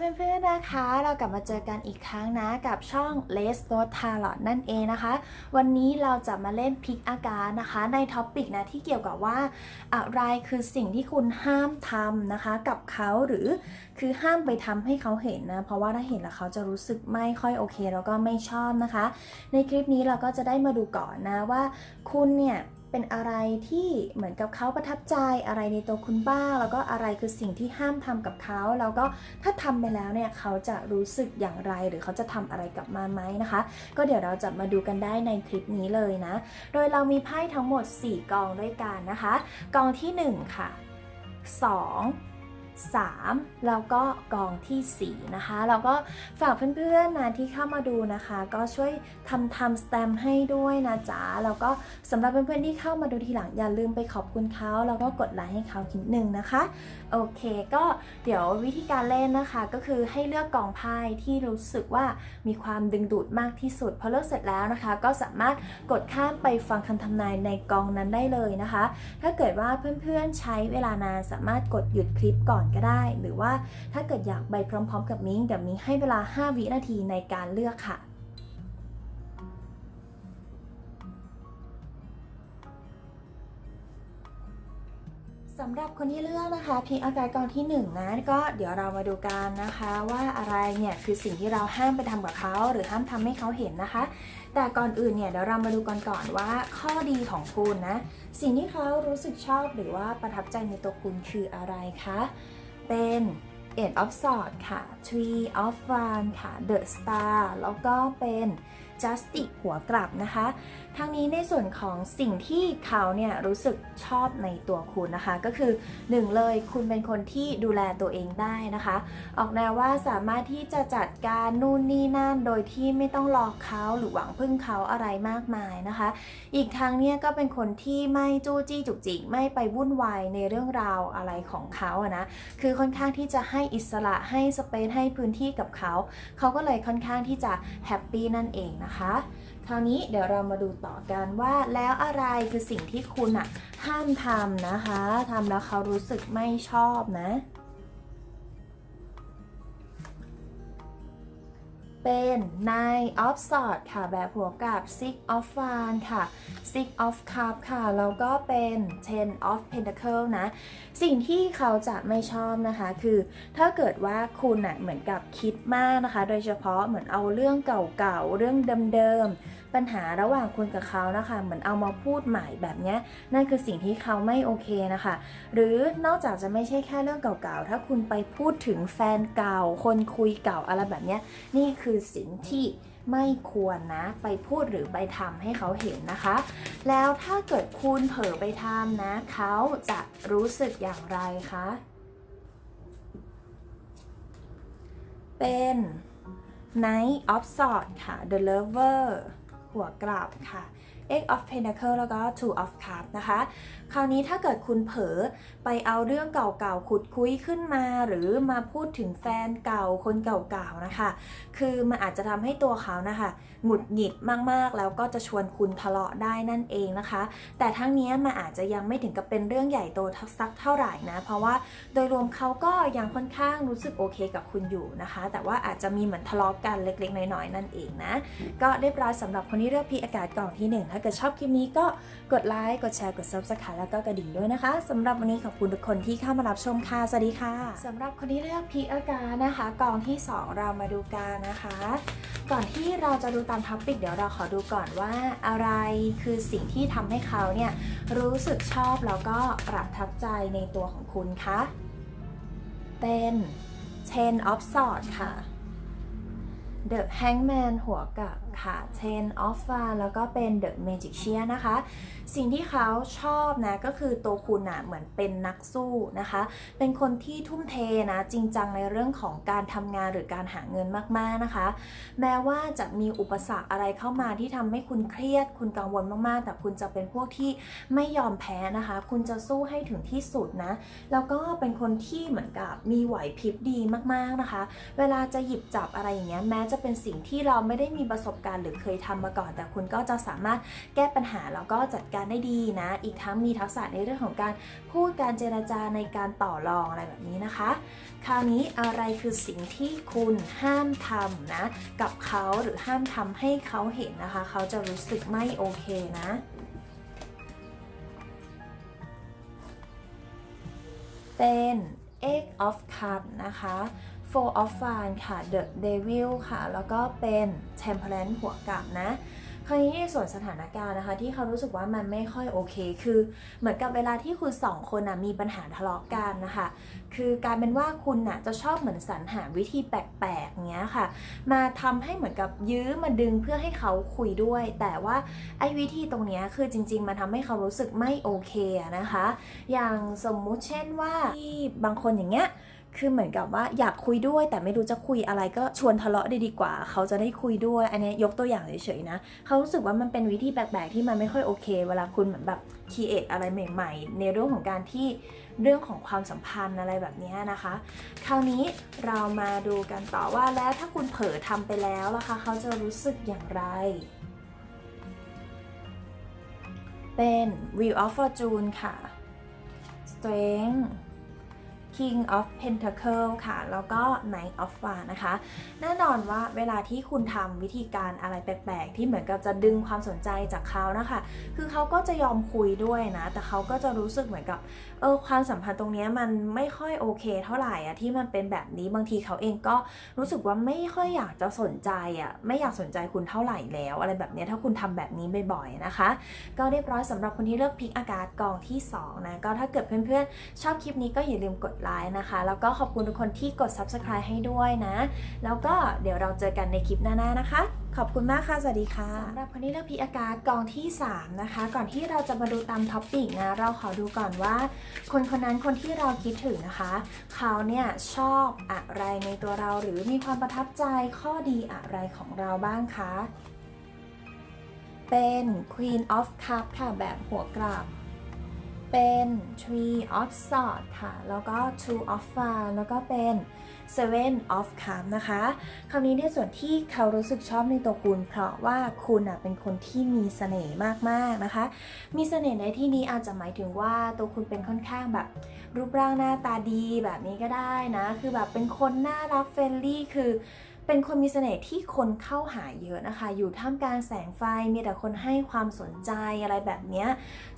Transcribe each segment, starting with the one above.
เพื่อนๆนะคะ เรากลับมาเจอกันอีกครั้งนะกับช่อง Les n o t t a l o t นั่นเองนะคะ วันนี้เราจะมาเล่นพิกอาการนะคะ ในท็อปิกนะที่เกี่ยวกับว่า อะไรคือสิ่งที่คุณห้ามทำนะคะ กับเขาหรือคือห้ามไปทำให้เขาเห็นนะ เพราะว่าถ้าเห็นแล้วเขาจะรู้สึกไม่ค่อยโอเค แล้วก็ไม่ชอบนะคะ ในคลิปนี้เราก็จะได้มาดูก่อนนะว่าคุณเนี่ย เป็นอะไรที่เหมือนกับเขาประทับใจอะไรในตัวคุณบ้าง แล้วก็อะไรคือสิ่งที่ห้ามทำกับเขา แล้วก็ถ้าทำไปแล้วเนี่ยเขาจะรู้สึกอย่างไร หรือเขาจะทำอะไรกลับมาไหมนะคะ ก็เดี๋ยวเราจะมาดูกันได้ในคลิปนี้เลยนะ โดยเรามีไพ่ทั้งหมด 4 กองด้วยกันนะคะ กองที่ 1 ค่ะ 2 3 แล้วก็กองทีสี่4 นะคะแล้วก็ฝากเพื่อนๆนะที่เข้ามาดูนะคะ ก็ช่วยทำทำสแตมให้ด้วยนะจ๊ะ แล้วก็สำหรับเพื่อนๆที่เข้ามาดูทีหลังอย่าลืมไปขอบคุณเขาแล้วก็กดไลค์ให้เขาคิดหนึ่งนะคะ โอเคก็เดี๋ยววิธีการเล่นนะคะก็คือให้เลือกกองไพ่ที่รู้สึกว่ามีความดึงดูดมากที่สุดพอเลือกเสร็จแล้วนะคะ ก็สามารถกดข้ามไปฟังคำทำนายในกองนั้นได้เลยนะคะ ถ้าเกิดว่าเพื่อนๆใช้เวลานานสามารถกดหยุดคลิปก่อนก็ได้ หรือว่าถ้าเกิดอยากไปพร้อม ๆ กับมิ้งเดี๋ยวมิ้งให้เวลา 5 วินาทีในการเลือกค่ะสำหรับคนที่เลือกนะคะเพียงอาการกองที่1นงนะก็เดี๋ยวเรามาดูกันนะคะ ว่าอะไรเนี่ยคือสิ่งที่เราห้ามไปทำกับเขาหรือห้ามทำให้เขาเห็นนะคะ แต่ก่อนอื่นเนี่ยเดี๋ยวเรามาดูกันก่อนว่าข้อดีของคุณนะ สิ่งที่เขารู้สึกชอบหรือว่าประทับใจในตัวคุณคืออะไรคะ เป็น Eight of Swords ค่ะ Tree of w a n d ค่ะ The Star แล้วก็เป็น Justice หัวกลับนะคะ ทั้งนี้ในส่วนของสิ่งที่เขาเนี่ยรู้สึกชอบในตัวคุณนะคะ ก็คือหนึ่งเลยคุณเป็นคนที่ดูแลตัวเองได้นะคะ ออกแนวว่าสามารถที่จะจัดการนู่นนี่นั่นโดยที่ไม่ต้องรอเขาหรือหวังพึ่งเขาอะไรมากมายนะคะ อีกทั้งเนี่ยก็เป็นคนที่ไม่จู้จี้จุกจิกไม่ไปวุ่นวายในเรื่องราวอะไรของเขาอะนะคือค่อนข้างที่จะให้อิสระให้สเปซให้พื้นที่กับเขา เขาก็เลยค่อนข้างที่จะแฮปปี้นั่นเองนะคะคราวนี้เดี๋ยวเรามาดูต่อกันว่าแล้วอะไรคือสิ่งที่คุณอะห้ามทำนะคะทำแล้วเขารู้สึกไม่ชอบนะ เป็น Nine of Swords ค่ะ แบบหัวกับ Six of Wands ค่ะ Six of Cups ค่ะ แล้วก็เป็น Ten of Pentacles นะ สิ่งที่เขาจะไม่ชอบนะคะ คือถ้าเกิดว่าคุณน่ะเหมือนกับคิดมากนะคะ โดยเฉพาะเหมือนเอาเรื่องเก่าๆ เรื่องเดิมๆ ปัญหาระหว่างคุณกับเขานะคะ เหมือนเอามาพูดใหม่แบบนี้นั่นคือสิ่งที่เขาไม่โอเคนะคะ หรือนอกจากจะไม่ใช่แค่เรื่องเก่าๆ ถ้าคุณไปพูดถึงแฟนเก่า คนคุยเก่าอะไรแบบนี้นี่คือสิ่งที่ไม่ควรนะไปพูดหรือไปทำให้เขาเห็นนะคะ แล้วถ้าเกิดคุณเผลอไปทำนะ เขาจะรู้สึกอย่างไรคะ เป็น Knight of Swords ค่ะ The Lover หัวกลับค่ะ egg of Pentacle แล้วก็ Two of Cups นะคะ คราวนี้ถ้าเกิดคุณเผลอไปเอาเรื่องเก่าๆขุดคุยขึ้นมา หรือมาพูดถึงแฟนเก่าคนเก่าๆนะคะ คือมันอาจจะทำให้ตัวเขานะคะหงุดหงิดมากๆ แล้วก็จะชวนคุณทะเลาะได้นั่นเองนะคะ แต่ทั้งนี้มันอาจจะยังไม่ถึงกับเป็นเรื่องใหญ่โตสักเท่าไหร่นะ เพราะว่าโดยรวมเขาก็ยังค่อนข้างรู้สึกโอเคกับคุณอยู่นะคะ แต่ว่าอาจจะมีเหมือนทะเลาะกันเล็กๆ น้อยๆ นั่นเองนะ ก็เรียบร้อยสำหรับคนที่เลือกพีอากาศกล่องที่หนึ่งถ้าเกิดชอบคลิปนี้ก็กดไลค์ กดแชร์ กด subscribe แล้วก็กระดิ่งด้วยนะคะสำหรับวันนี้ขอบคุณทุกคนที่เข้ามารับชมค่ะ สวัสดีค่ะสำหรับคนที่เลือกพีอากาศนะคะ กองที่ 2 เรามาดูกันนะคะ ก่อนที่เราจะดูตามท็อปิกเดี๋ยวเราขอดูก่อนว่าอะไรคือสิ่งที่ทำให้เขาเนี่ยรู้สึกชอบแล้วก็ประทับใจในตัวของคุณคะเป็น Ten of Swords ค่ะ The Hangman หัวกับค่ะ Ten of f a แล้วก็เป็น The Magician นะคะ สิ่งที่เขาชอบนะ ก็คือตัวคุณอะเหมือนเป็นนักสู้นะคะ เป็นคนที่ทุ่มเทนะ จริงจังในเรื่องของการทำงานหรือการหาเงินมากๆนะคะ แม้ว่าจะมีอุปสรรคอะไรเข้ามาที่ทำให้คุณเครียด คุณกังวลมากๆ แต่คุณจะเป็นพวกที่ไม่ยอมแพ้นะคะ คุณจะสู้ให้ถึงที่สุดนะ แล้วก็เป็นคนที่เหมือนกับมีไหวพริบดีมากๆนะคะ เวลาจะหยิบจับอะไรอย่างเงี้ยแม้จะเป็นสิ่งที่เราไม่ได้มีประสบกันหรือเคยทำมาก่อน แต่คุณก็จะสามารถแก้ปัญหาแล้วก็จัดการได้ดีนะ อีกทั้งมีทักษะในเรื่องของการพูดการเจรจาในการต่อรองอะไรแบบนี้นะคะ คราวนี้อะไรคือสิ่งที่คุณห้ามทำนะกับเขาหรือห้ามทำให้เขาเห็นนะคะ เขาจะรู้สึกไม่โอเคนะเป็น Egg of Cup นะคะ Four of w a n d ค่ะ The Devil ค่ะ แล้วก็เป็น Temperance หัวกลับนะคราวนี้ในส่วนสถานการณ์นะคะ ที่เขารู้สึกว่ามันไม่ค่อยโอเค คือเหมือนกับเวลาที่คุณสองคนนะมีปัญหาทะเลาะกันนะคะคือการเป็นว่าคุณน่ะจะชอบเหมือนสรรหาวิธีแปลกๆเงี้ยค่ะ มาทำให้เหมือนกับยื้อมาดึงเพื่อให้เขาคุยด้วย แต่ว่าไอ้วิธีตรงเนี้ยคือจริง ๆ มาทำให้เขารู้สึกไม่โอเคนะคะ อย่างสมมุติเช่นว่าที่บางคนอย่างเงี้ย คือเหมือนกับว่าอยากคุยด้วยแต่ไม่รู้จะคุยอะไรก็ชวนทะเลาะดีดีกว่า เขาจะได้คุยด้วย อันนี้ยกตัวอย่างเฉยๆนะ เขารู้สึกว่ามันเป็นวิธีแปลกๆที่มันไม่ค่อยโอเค เวลาคุณเหมือนแบบคีเอทอะไรใหม่ ๆ ในเรื่องของการที่เรื่องของความสัมพันธ์อะไรแบบนี้นะคะ คราวนี้เรามาดูกันต่อว่าแล้วถ้าคุณเผลอทำไปแล้วล่ะคะเขาจะรู้สึกอย่างไร เป็น Wheel of Fortune ค่ะ Strength King of Pentacle ค่ะ แล้วก็ Knight of w a n d นะคะ แน่นอนว่าเวลาที่คุณทำวิธีการอะไรแปลกๆ ที่เหมือนกับจะดึงความสนใจจากเขานะคะ คือเขาก็จะยอมคุยด้วยนะ แต่เขาก็จะรู้สึกเหมือนกับ เออ ความสัมพันธ์ตรงนี้มันไม่ค่อยโอเคเท่าไหร่อะที่มันเป็นแบบนี้ บางทีเขาเองก็รู้สึกว่าไม่ค่อยอยากจะสนใจอะไม่อยากสนใจคุณเท่าไหร่แล้ว อะไรแบบนี้ถ้าคุณทำแบบนี้บ่อยๆ นะคะ ก็เรียบร้อยสำหรับคนที่เลือกพิกอากาศกองที่สองนะ ก็ถ้าเกิดเพื่อนๆ ชอบคลิปนี้ก็อย่าลืมกดไลค์นะคะ แล้วก็ขอบคุณทุกคนที่กด subscribe ให้ด้วยนะ แล้วก็เดี๋ยวเราเจอกันในคลิปหน้าๆนะคะ ขอบคุณมากค่ะ สวัสดีค่ะสำหรับคนที่เลือกพิกอากาศกองที่ 3 นะคะ ก่อนที่เราจะมาดูตามท็อปปิกนะ เราขอดูก่อนว่า คนคนนั้นคนที่เราคิดถึงนะคะ เขาเนี่ยชอบอะไรในตัวเราหรือมีความประทับใจข้อดีอะไรของเราบ้างคะ เป็น Queen of Cup ค่ะแบบหัวกลับ เป็น three of Swords ค่ะ แล้วก็ Two of Wands แล้วก็เป็น Seven of Cups นะคะคำนี้ในส่วนที่เขารู้สึกชอบในตัวคุณ เพราะว่าคุณอะเป็นคนที่มีเสน่ห์มากๆนะคะ มีเสน่ห์ในที่นี้อาจจะหมายถึงว่าตัวคุณเป็นค่อนข้างแบบ รูปร่างหน้าตาดีแบบนี้ก็ได้นะ คือแบบเป็นคนน่ารักเฟรนลี่คือ เป็นคนมีเสน่ห์ที่คนเข้าหาเยอะนะคะ อยู่ท่ามกลางแสงไฟมีแต่คนให้ความสนใจอะไรแบบนี้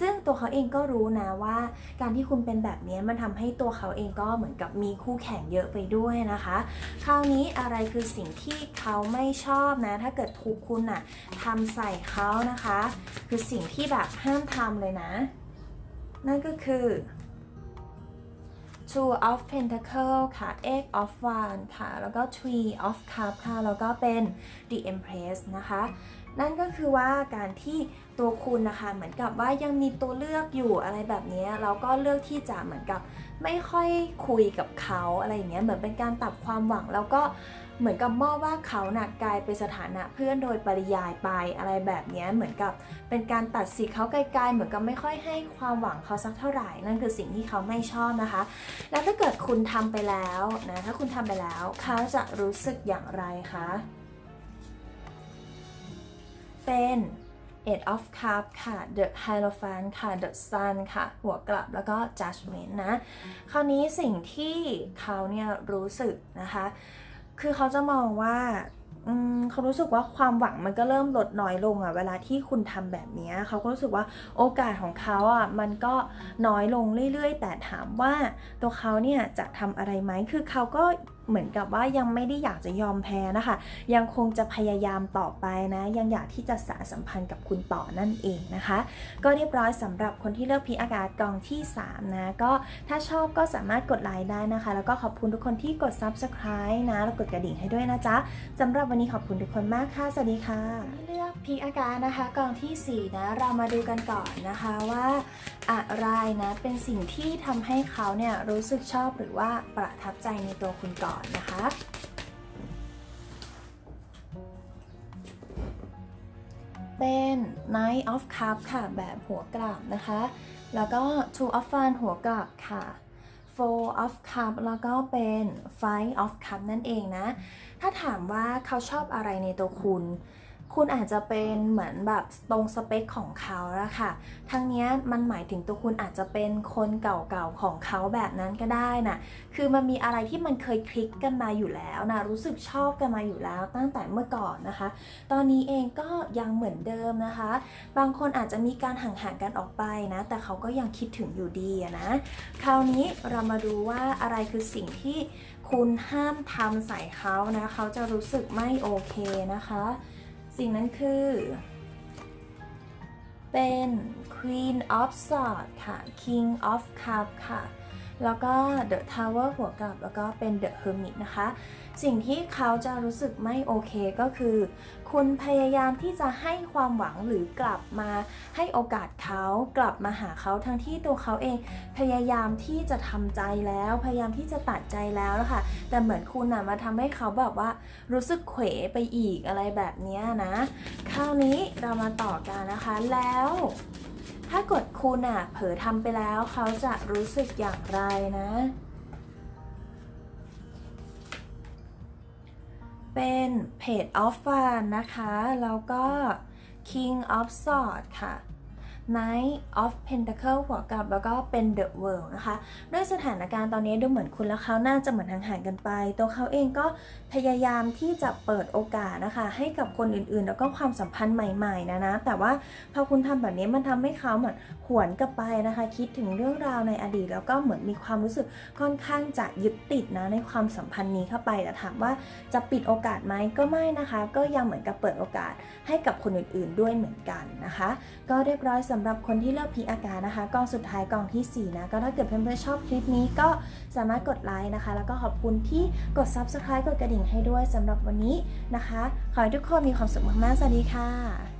ซึ่งตัวเขาเองก็รู้นะว่า การที่คุณเป็นแบบนี้มันทำให้ตัวเขาเองก็เหมือนกับมีคู่แข่งเยอะไปด้วยนะคะ คราวนี้อะไรคือสิ่งที่เขาไม่ชอบนะ ถ้าเกิดถูกคุณอะทำใส่เขานะคะ คือสิ่งที่แบบห้ามทำเลยนะ นั่นก็คือ Two of Pentacle ค่ะ Eight of Wands ค่ะ แล้วก็ Three of Cups ค่ะ แล้วก็เป็น The Empress นะคะ นั่นก็คือว่าการที่ตัวคุณนะคะ เหมือนกับว่ายังมีตัวเลือกอยู่อะไรแบบนี้เราก็เลือกที่จะเหมือนกับ ไม่ค่อยคุยกับเขาอะไรอย่างเงี้ยเหมือนเป็นการตัดความหวัง แล้วก็เหมือนกับมอบว่าเขาหน่ะกลายเป็นสถานะเพื่อนโดยปริยายไปอะไรแบบเนี้ยเหมือนกับเป็นการตัดสิทธิ์เขาไกลๆเหมือนกับไม่ค่อยให้ความหวังเขาสักเท่าไหร่นั่นคือสิ่งที่เขาไม่ชอบนะคะ แล้วถ้าเกิดคุณทำไปแล้วนะถ้าคุณทำไปแล้ว เขาจะรู้สึกอย่างไรคะเป็น Eight of Cups ค่ะ The Hierophant ค่ะ The Sun ค่ะ หัวกลับแล้วก็ Judgment นะ คราวนี้สิ่งที่เขาเนี่ยรู้สึกนะคะ คือเขาจะมองว่าเขารู้สึกว่าความหวังมันก็เริ่มลดน้อยลงอะเวลาที่คุณทำแบบเนี้ยเขาก็รู้สึกว่าโอกาสของเขาอะมันก็น้อยลงเรื่อยๆ แต่ถามว่าตัวเขาเนี่ยจะทำอะไรไหมคือเขาก็ เหมือนกับว่ายังไม่ได้อยากจะยอมแพ้นะคะ ยังคงจะพยายามต่อไปนะ ยังอยากที่จะสานสัมพันธ์กับคุณต่อนั่นเองนะคะ ก็เรียบร้อยสำหรับคนที่เลือกพีอากาศกองที่ 3 นะ ก็ถ้าชอบก็สามารถกดไลค์ได้นะคะ แล้วก็ขอบคุณทุกคนที่กด subscribe นะ แล้วกดกระดิ่งให้ด้วยนะจ๊ะสำหรับวันนี้ขอบคุณทุกคนมากค่ะ สวัสดีค่ะเลือกพีอากาศนะคะกองทีสี่4 นะ เรามาดูกันก่อนนะคะว่าอะไรนะ เป็นสิ่งที่ทำให้เขาเนี่ยรู้สึกชอบหรือว่าประทับใจในตัวคุณก่อนนะคะ เป็น Knight of Cup ค่ะ แบบหัวกลับนะคะ แล้วก็ Two of Fun หัวกลับค่ะ Four of Cup แล้วก็เป็น Five of Cup นั่นเองนะ ถ้าถามว่าเขาชอบอะไรในตัวคุณ คุณอาจจะเป็นเหมือนแบบตรงสเปคของเขาแล้วค่ะ ทั้งนี้มันหมายถึงตัวคุณอาจจะเป็นคนเก่าๆของเขาแบบนั้นก็ได้นะคือมันมีอะไรที่มันเคยคลิกกันมาอยู่แล้วนะ รู้สึกชอบกันมาอยู่แล้วตั้งแต่เมื่อก่อนนะคะ ตอนนี้เองก็ยังเหมือนเดิมนะคะ บางคนอาจจะมีการห่างๆกันออกไปนะ แต่เขาก็ยังคิดถึงอยู่ดีนะ คราวนี้เรามาดูว่าอะไรคือสิ่งที่คุณห้ามทำใส่เขานะ เขาจะรู้สึกไม่โอเคนะคะ สิ่งนั้นคือ เป็น Queen of Swords ค่ะ King of Cups ค่ะ แล้วก็ The Tower หัวกลับแล้วก็เป็น The Hermit นะคะ สิ่งที่เขาจะรู้สึกไม่โอเคก็คือ คุณพยายามที่จะให้ความหวังหรือกลับมาให้โอกาสเขากลับมาหาเขาทั้งที่ตัวเขาเอง พยายามที่จะทำใจแล้ว พยายามที่จะตัดใจแล้วนะคะแต่เหมือนคุณน่ะมาทำให้เขาแบบว่า รู้สึกเขวไปอีกอะไรแบบนี้นะ คราวนี้เรามาต่อกันนะคะแล้ว ถ้ากดคุณอะเผลอทำไปแล้วเขาจะรู้สึกอย่างไรนะ เป็นเพจออฟฟานนะคะ แล้วก็ King of Swords ค่ะ Knight of Pentacle หัวกลับแล้วก็เป็น The World นะคะ ด้วยสถานการณ์ตอนนี้ดูเหมือนคุณและเขาน่าจะเหมือนห่างๆกันไป ตัวเขาเองก็พยายามที่จะเปิดโอกาสนะคะ ให้กับคนอื่นๆ แล้วก็ความสัมพันธ์ใหม่ๆนะนะ แต่ว่าพอคุณทำแบบนี้มันทำให้เขาเหมือนหวนกลับไปนะคะ คิดถึงเรื่องราวในอดีต แล้วก็เหมือนมีความรู้สึกค่อนข้างจะยึดติดนะในความสัมพันธ์นี้เข้าไปแต่ถามว่าจะปิดโอกาสไหมก็ไม่นะคะ ก็ยังเหมือนกับเปิดโอกาสให้กับคนอื่นๆ ด้วยเหมือนกันนะคะ ก็เรียบร้อยสำหรับคนที่เลือกพีอาการนะคะกองสุดท้ายกองทีสี่ 4 นะ ก็ถ้าเกิดเพื่อนๆชอบคลิปนี้ก็สามารถกดไลค์นะคะ แล้วก็ขอบคุณที่กด Subscribe กดกระดิ่งให้ด้วยสำหรับวันนี้นะคะ ขอให้ทุกคนมีความสุขมากๆ สวัสดีค่ะ